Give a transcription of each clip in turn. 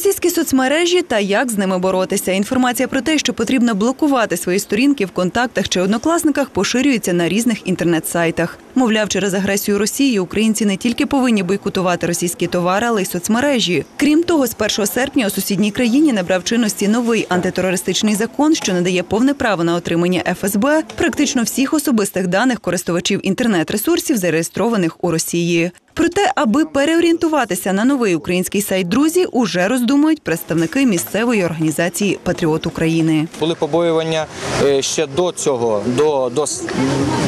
Російські соцмережі та як з ними боротися. Інформація про те, що потрібно блокувати свої сторінки в контактах чи однокласниках, поширюється на різних інтернет-сайтах. Мовляв, через агресію Росії українці не тільки повинні бойкотувати російські товари, але й соцмережі. Крім того, з 1 серпня у сусідній країні набрав чинності новий антитерористичний закон, що надає повне право на отримання ФСБ практично всіх особистих даних користувачів інтернет-ресурсів, зареєстрованих у Росії. Проте, аби переорієнтуватися на новий український сайт друзі, уже роздумують представники місцевої організації Патріот України. Були побоювання е, ще до цього, до, до,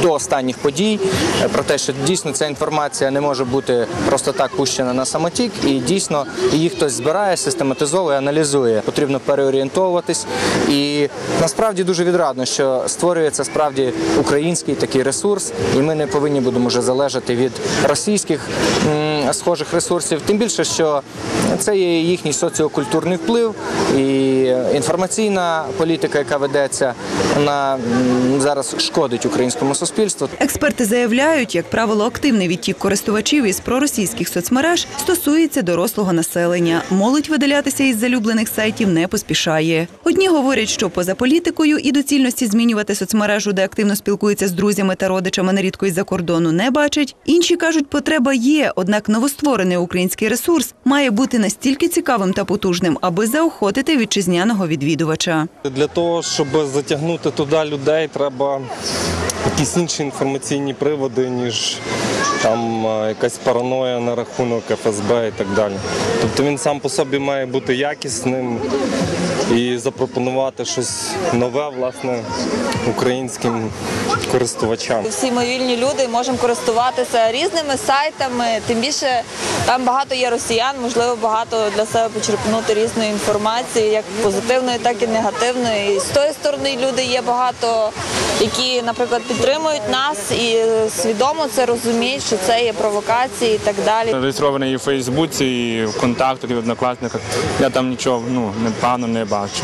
до останніх подій, е, про те, що дійсно ця інформація не може бути просто так пущена на самотік, і дійсно її хтось збирає, систематизовує, аналізує. Потрібно переорієнтовуватись. І насправді дуже відрадно, що створюється справді український такий ресурс, і ми не повинні будемо вже залежати від російських схожих ресурсів. Тим більше, що це є їхній соціокультурний вплив і інформаційна політика, яка ведеться, вона зараз шкодить українському суспільству. Експерти заявляють, як правило, активний відтік користувачів із проросійських соцмереж стосується дорослого населення. Молодь видалятися із залюблених сайтів не поспішає. Одні говорять, що поза політикою і доцільності змінювати соцмережу, де активно спілкуються з друзями та родичами нерідко із-за кордону, не бачать. Інші кажуть, потреба є, однак новостворений український ресурс має бути настільки цікавим та потужним, аби заохотити вітчизняного відвідувача. Для того, щоб затягнути туди людей, треба якісь інші інформаційні приводи, ніж там е, якась параноя на рахунок ФСБ і так далі. Тобто він сам по собі має бути якісним і запропонувати щось нове, власне, українським користувачам. Всі ми вільні люди можемо користуватися різними сайтами. Тим більше там багато є росіян, можливо, багато для себе почерпнути різної інформації, як позитивної, так і негативної. І з тої сторони люди є багато, які, наприклад, підтримують нас і свідомо це розуміють, що це є провокації і так далі. Реєстрований і в Фейсбуці, і в контактах, і в однокласниках. Я там нічого ну, непогано не бачу.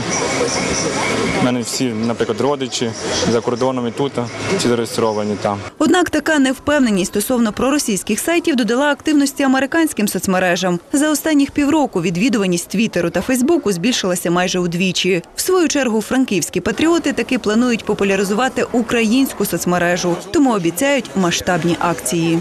У мене всі, наприклад, родичі за кордоном і тут, всі зареєстровані там. Однак така невпевненість стосовно проросійських сайтів додала активності американським соцмережам. За останніх півроку відвідуваність Твіттеру та Фейсбуку збільшилася майже удвічі. В свою чергу франківські патріоти таки планують популяризувати українську соцмережу, тому обіцяють масштабні акції.